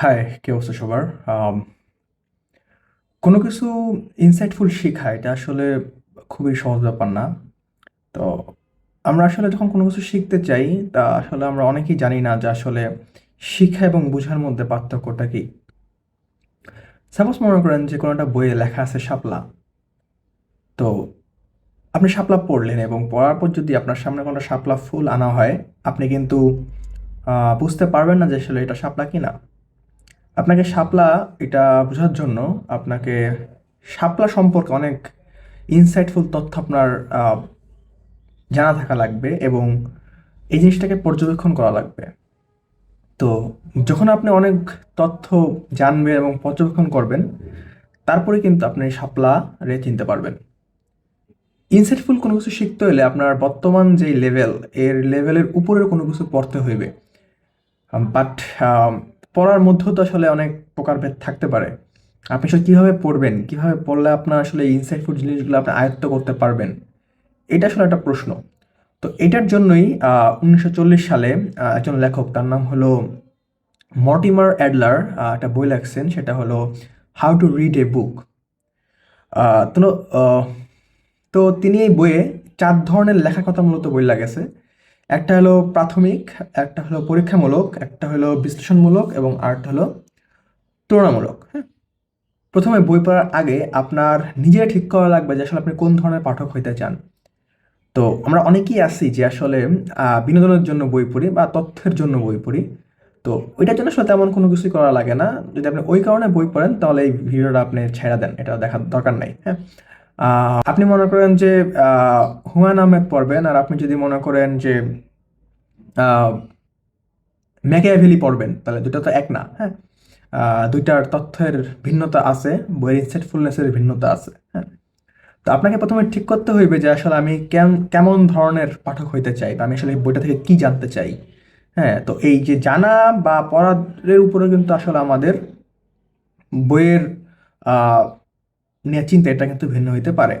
High, কি অবস্থা সবার? কোনো কিছু ইনসাইটফুল শেখা, এটা আসলে খুবই সহজ ব্যাপার না। তো আমরা আসলে যখন কোনো কিছু শিখতে চাই, তা আসলে আমরা অনেকেই জানি না যে আসলে শিক্ষা এবং বোঝার মধ্যে পার্থক্যটা কি। সাপোজ মনে করেন যে কোনো একটা বইয়ে লেখা আছে শাপলা। তো আপনি শাপলা পড়লেন এবং পড়ার পর যদি আপনার সামনে কোনো শাপলা ফুল আনা হয়, আপনি কিন্তু বুঝতে পারবেন না যে আসলে এটা শাপলা কিনা। আপনাকে শাপলা এটা বোঝার জন্য আপনাকে শাপলা সম্পর্কে অনেক ইনসাইটফুল তথ্য আপনার জানা থাকা লাগবে এবং এই জিনিসটাকে পর্যবেক্ষণ করা লাগবে। তো যখন আপনি অনেক তথ্য জানবেন এবং পর্যবেক্ষণ করবেন, তারপরে কিন্তু আপনি শাপলা রে চিনতে পারবেন। ইনসাইটফুল কোনো কিছু শিখতে হলে আপনার বর্তমান যেই লেভেল এর লেভেলের উপরের কোনো কিছু পড়তে হইবে। বাট পড়ার মধ্যেও তো আসলে অনেক প্রকারভেদ থাকতে পারে। আপনি আসলে কীভাবে পড়বেন? কীভাবে পড়লে আপনার আসলে ইনসাইটফুল জিনিসগুলো আপনি আয়ত্ত করতে পারবেন? এটা আসলে একটা প্রশ্ন। তো এটার জন্যই উনিশশো চল্লিশ সালে একজন লেখক, তার নাম হলো মর্টিমার অ্যাডলার একটা বই লেখছেন, সেটা হলো how to read a book. তো তো তিনি এই বইয়ে চার ধরনের লেখার কথা মূলত বই লাগেছে একটা হলো প্রাথমিক, একটা হলো পরীক্ষামূলক, একটা হলো বিশ্লেষণমূলক এবং আরেকটা হলো তুলনামূলক হ্যাঁ? প্রথমে বই পড়ার আগে আপনার নিজে ঠিক করা লাগবে যে আসলে আপনি কোন ধরনের পাঠক হইতে চান। তো আমরা অনেকেই আছি যে আসলে বিনোদনের জন্য বই পড়ি বা তথ্যের জন্য বই পড়ি। তো ওইটার জন্য আসলে তেমন কোনো কিছুই করা লাগে না। যদি আপনি ওই কারণে বই পড়েন, তাহলে এই ভিডিওটা আপনি ছেড়ে দেন, এটা দেখার দরকার নাই হ্যাঁ? আপনি মনে করেন যে হুমায়ুন আহমেদ পড়বেন আর আপনি যদি মনে করেন যে আহ, ম্যাকিয়াভেলি পড়বেন তাহলে দুটা তো এক না হ্যাঁ? দুইটার তথ্যের ভিন্নতা আছে বইয়ের ইনসাইটফুলনেসের ভিন্নতা আছে হ্যাঁ? তো আপনাকে প্রথমে ঠিক করতে হইবে যে আসলে আমি কেম কেমন ধরনের পাঠক হইতে চাই বা আমি আসলে এই বইটা থেকে কি জানতে চাই হ্যাঁ? তো এই যে জানা বা পড়ার উপরে কিন্তু আসলে আমাদের বইয়ের নিয়ে চিন্তা এটা কিন্তু ভিন্ন হইতে পারে।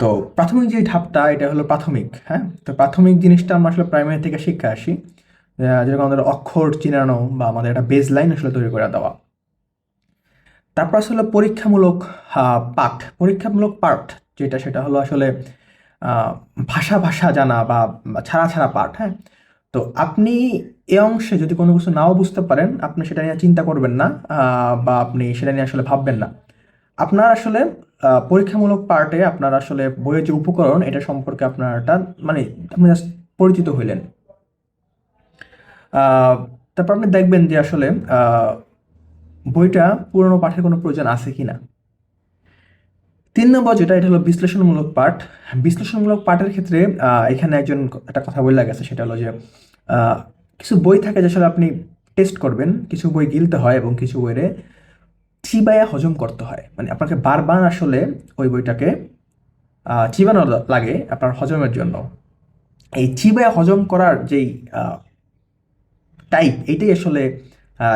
তো প্রাথমিক যে ধাপটা, এটা হলো প্রাথমিক হ্যাঁ? তো প্রাথমিক জিনিসটা আমরা আসলে প্রাইমারি থেকে শিক্ষা আসি। যেরকম আমাদের অক্ষর চিনানো বা আমাদের একটা বেস লাইন আসলে তৈরি করে দেওয়া। তারপর আসলে পরীক্ষামূলক পাঠ পরীক্ষামূলক পাঠ, যেটা সেটা হলো আসলে ভাষা ভাষা জানা বা ছাড়া ছাড়া পাঠ হ্যাঁ? তো আপনি এ অংশে যদি কোনো কিছু নাও বুঝতে পারেন, আপনি সেটা নিয়ে চিন্তা করবেন না বা আপনি সেটা নিয়ে আসলে ভাববেন না। আপনার আসলে পরীক্ষামূলক পার্টে আপনার আসলে বইয়ের যে উপকরণ, এটা সম্পর্কে আপনারটা মানে আপনি জাস্ট পরিচিত হইলেন। তারপর আপনি দেখবেন যে আসলে বইটা পুরনো পাঠের কোনো প্রয়োজন আছে কি না তিন নম্বর যেটা, এটা হলো বিশ্লেষণমূলক পাঠ বিশ্লেষণমূলক পাঠের ক্ষেত্রে এখানে একজন একটা কথা বলে গেছে, সেটা হলো যে কিছু বই থাকে যে আসলে আপনি টেস্ট করবেন, কিছু বই গিলতে হয় এবং কিছু বইয়ে চিবায়া হজম করতে হয়। মানে আপনাকে বারবার আসলে ওই বইটাকে চিবানো লাগে আপনার হজমের জন্য। এই চিবায়া হজম করার যেই টাইপ এইটাই আসলে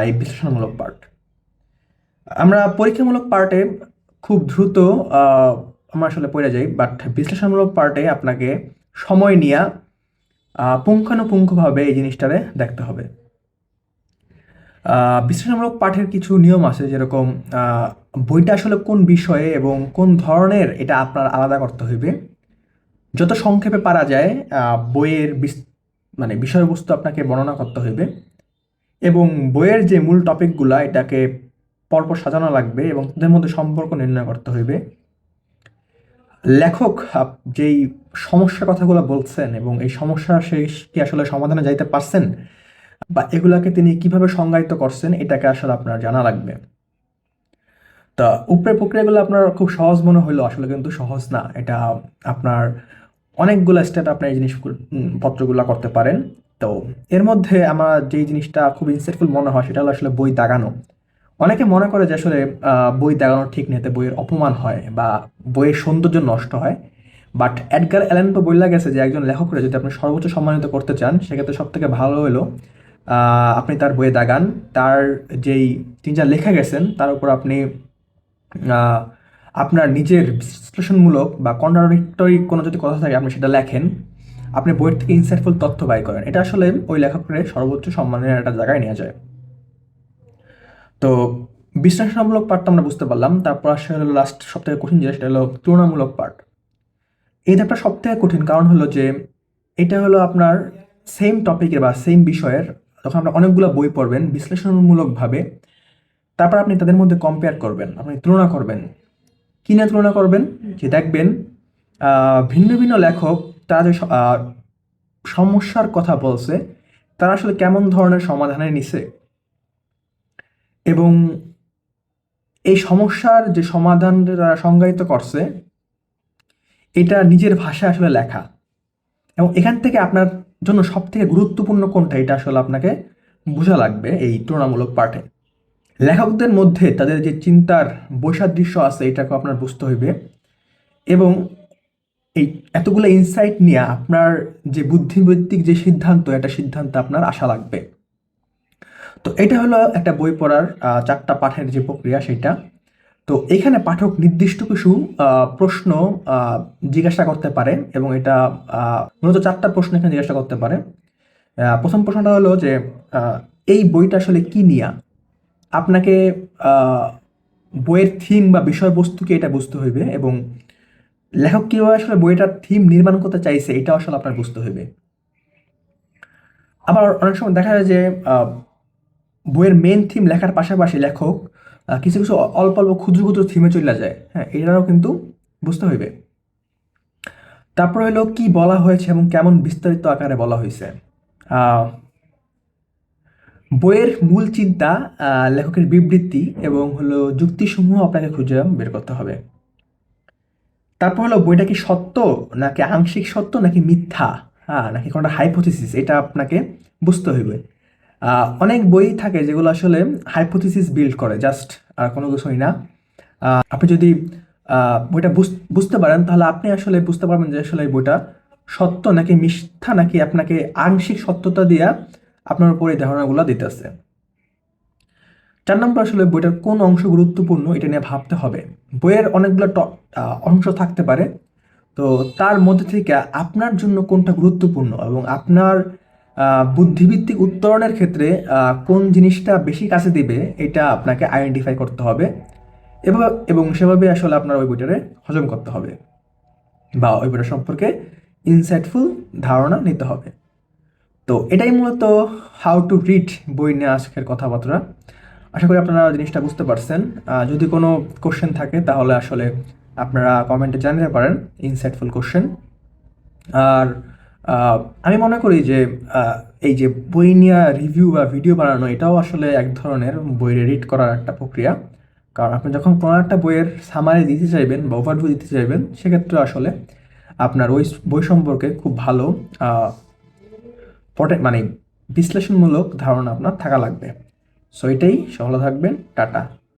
এই বিশ্লেষণমূলক পার্ট আমরা পরীক্ষামূলক পার্টে খুব দ্রুত আমরা আসলে পড়ে যাই বাট বিশ্লেষণমূলক পার্টে আপনাকে সময় নিয়ে পুঙ্খানুপুঙ্খভাবে এই জিনিসটারে দেখতে হবে। বিশ্লেষণমূলক পাঠের কিছু নিয়ম আছে যেরকম বইটা আসলে কোন বিষয়ে এবং কোন ধরনের এটা আপনার আলাদা করতে হইবে। যত সংক্ষেপে পারা যায় বইয়ের মানে বিষয়বস্তু আপনাকে বর্ণনা করতে হইবে এবং বইয়ের যে মূল টপিকগুলা, এটাকে পরপর সাজানো লাগবে এবং তাদের মধ্যে সম্পর্ক নির্ণয় করতে হইবে। লেখক যেই সমস্যার কথাগুলো বলছেন এবং এই সমস্যা সেই কি আসলে সমাধানে যাইতে পারছেন বা এগুলাকে তিনি কীভাবে সংজ্ঞায়িত করছেন, এটাকে আসলে আপনার জানা লাগবে। তা উপরের প্রক্রিয়াগুলো আপনার খুব সহজ মনে হইল, আসলে কিন্তু সহজ না। এটা আপনার অনেকগুলো স্টেপ আপনি এই জিনিস পত্রগুলো করতে পারেন। তো এর মধ্যে আমার যেই জিনিসটা খুব ইনসাইটফুল মনে হয়, সেটা হলো আসলে বই দাগানো। অনেকে মনে করে যে আসলে বই দাগানো ঠিক নেই, এতে বইয়ের অপমান হয় বা বইয়ের সৌন্দর্য নষ্ট হয়। বাট অ্যাডগার অ্যালেন তো বইলা গেছে যে, একজন লেখকরে যদি আপনি সর্বোচ্চ সম্মানিত করতে চান, সেক্ষেত্রে সব থেকে ভালো হলো আপনি তার বইয়ে দাগান। তার যেই তিনি যা লেখা গেছেন, তার উপর আপনি আপনার নিজের বিশ্লেষণমূলক বা কন্ট্রাডিক্টরি কোনো যদি কথা থাকে, আপনি সেটা লেখেন। আপনি বইয়ের থেকে ইনসাইটফুল তথ্য ব্যয় করেন। এটা আসলে ওই লেখকের সর্বোচ্চ সম্মানের একটা জায়গায় নিয়ে যায়। তো বিশ্লেষণামূলক পার্টটা আমরা বুঝতে পারলাম। তারপর আসলে হলো লাস্ট সবথেকে কঠিন জিনিস সেটা হলো তুলনামূলক পার্ট এই ধাপটা সবথেকে কঠিন কারণ হলো যে, এটা হলো আপনার সেম টপিকের বা সেম বিষয়ের যখন আপনি অনেকগুলো বই পড়বেন, বিশ্লেষণমূলকভাবে। তারপর আপনি তাদের মধ্যে কম্পেয়ার করবেন, আপনি তুলনা করবেন। কী নিয়ে তুলনা করবেন, যে দেখবেন ভিন্ন ভিন্ন লেখক তারা যে সমস্যার কথা বলছে, তারা আসলে কেমন ধরনের সমাধানে নিছে? এবং এই সমস্যার যে সমাধান তারা সংজ্ঞায়িত করছে, এটা নিজের ভাষায় আসলে লেখা। এবং এখান থেকে আপনার জন্য সব থেকে গুরুত্বপূর্ণ কোনটা, এটা আসলে আপনাকে বোঝা লাগবে এই তুলনামূলক পাঠে। লেখকদের মধ্যে তাদের যে চিন্তার বৈসাদৃশ্য আছে এটাকে আপনার বুঝতে হইবে। এবং এই এতগুলো ইনসাইট নিয়ে আপনার যে বুদ্ধিবৃত্তিক যে সিদ্ধান্ত একটা সিদ্ধান্ত আপনার আশা লাগবে। তো এটা হলো একটা বই পড়ার চারটা পাঠের যে প্রক্রিয়া, সেটা। তো এখানে পাঠক নির্দিষ্ট কিছু প্রশ্ন জিজ্ঞাসা করতে পারে এবং এটা মূলত চারটা প্রশ্ন এখানে জিজ্ঞাসা করতে পারে। প্রথম প্রশ্নটা হলো যে এই বইটা আসলে কি নিয়া? আপনাকে বইয়ের থিম বা বিষয়বস্তুকে এটা বুঝতে হইবে এবং লেখক কীভাবে আসলে বইটার থিম নির্মাণ করতে চাইছে এটা আসলে আপনার বুঝতে হইবে। আবার অনেক সময় দেখা যায় যে বইয়ের মেন থিম লেখার পাশাপাশি লেখক কিছু কিছু অল্প অল্প ক্ষুদ্র ক্ষুদ্র থিমে চলে যায়। হ্যাঁ এটাও কিন্তু বুঝতে হইবে। তারপর হলো কি বলা হয়েছে এবং কেমন বিস্তারিত আকারে বলা হয়েছে বইয়ের মূল চিন্তা লেখকের বিবৃতি এবং হলো যুক্তিসমূহ আপনাকে খুঁজে বের করতে হবে। তারপর হলো বইটা কি সত্য নাকি আংশিক সত্য নাকি মিথ্যা? হ্যাঁ নাকি কোনটা হাইপোথিসিস এটা আপনাকে বুঝতে হইবে। অনেক বই থাকে যেগুলো আসলে হাইপোথিসিস বিল্ড করে জাস্ট আর কোনো কিছুই না। আপনি যদি বইটা বুঝ- বুঝতে পারেন, তাহলে আপনি আসলে বুঝতে পারবেন যে আসলে বইটা সত্য নাকি মিথ্যা নাকি আপনাকে আংশিক সত্যতা দিয়া আপনার উপর এই ধারণাগুলো দিতেছে। চার নম্বর আসলে বইটার কোন অংশ গুরুত্বপূর্ণ এটা নিয়ে ভাবতে হবে। বইয়ের অনেকগুলো অংশ থাকতে পারে। তো তার মধ্যে থেকে আপনার জন্য কোনটা গুরুত্বপূর্ণ এবং আপনার বুদ্ধিভিত্তিক উত্তরণের ক্ষেত্রে কোন জিনিসটা বেশি কাছে দিবে, এটা আপনাকে আইডেন্টিফাই করতে হবে। এবং এবং সেভাবে আসলে আপনার ওই বইটারে হজম করতে হবে বা ওই বইটা সম্পর্কে ইনসাইটফুল ধারণা নিতে হবে। তো এটাই মূলত হাউ টু রিড বই নিয়ে আজকের কথাবার্তা। আশা করি আপনারা জিনিসটা বুঝতে পারছেন। যদি কোনো কোশ্চেন থাকে, তাহলে আসলে আপনারা কমেন্টে জানাতে পারেন ইনসাইটফুল কোশ্চেন আর আমি মনে করি যে এই যে বই নিয়ে রিভিউ বা ভিডিও বানানো, এটাও আসলে এক ধরনের বই রিড করার একটা প্রক্রিয়া। কারণ আপনি যখন কোনো একটা বইয়ের সামারি দিতে চাইবেন বা ওভারভিউ দিতে চাইবেন, সেক্ষেত্রে আসলে আপনার ওই বই সম্পর্কে খুব ভালো পটে মানে বিশ্লেষণমূলক ধারণা আপনার থাকা লাগবে। সো এটাই সফল থাকবেন, টাটা।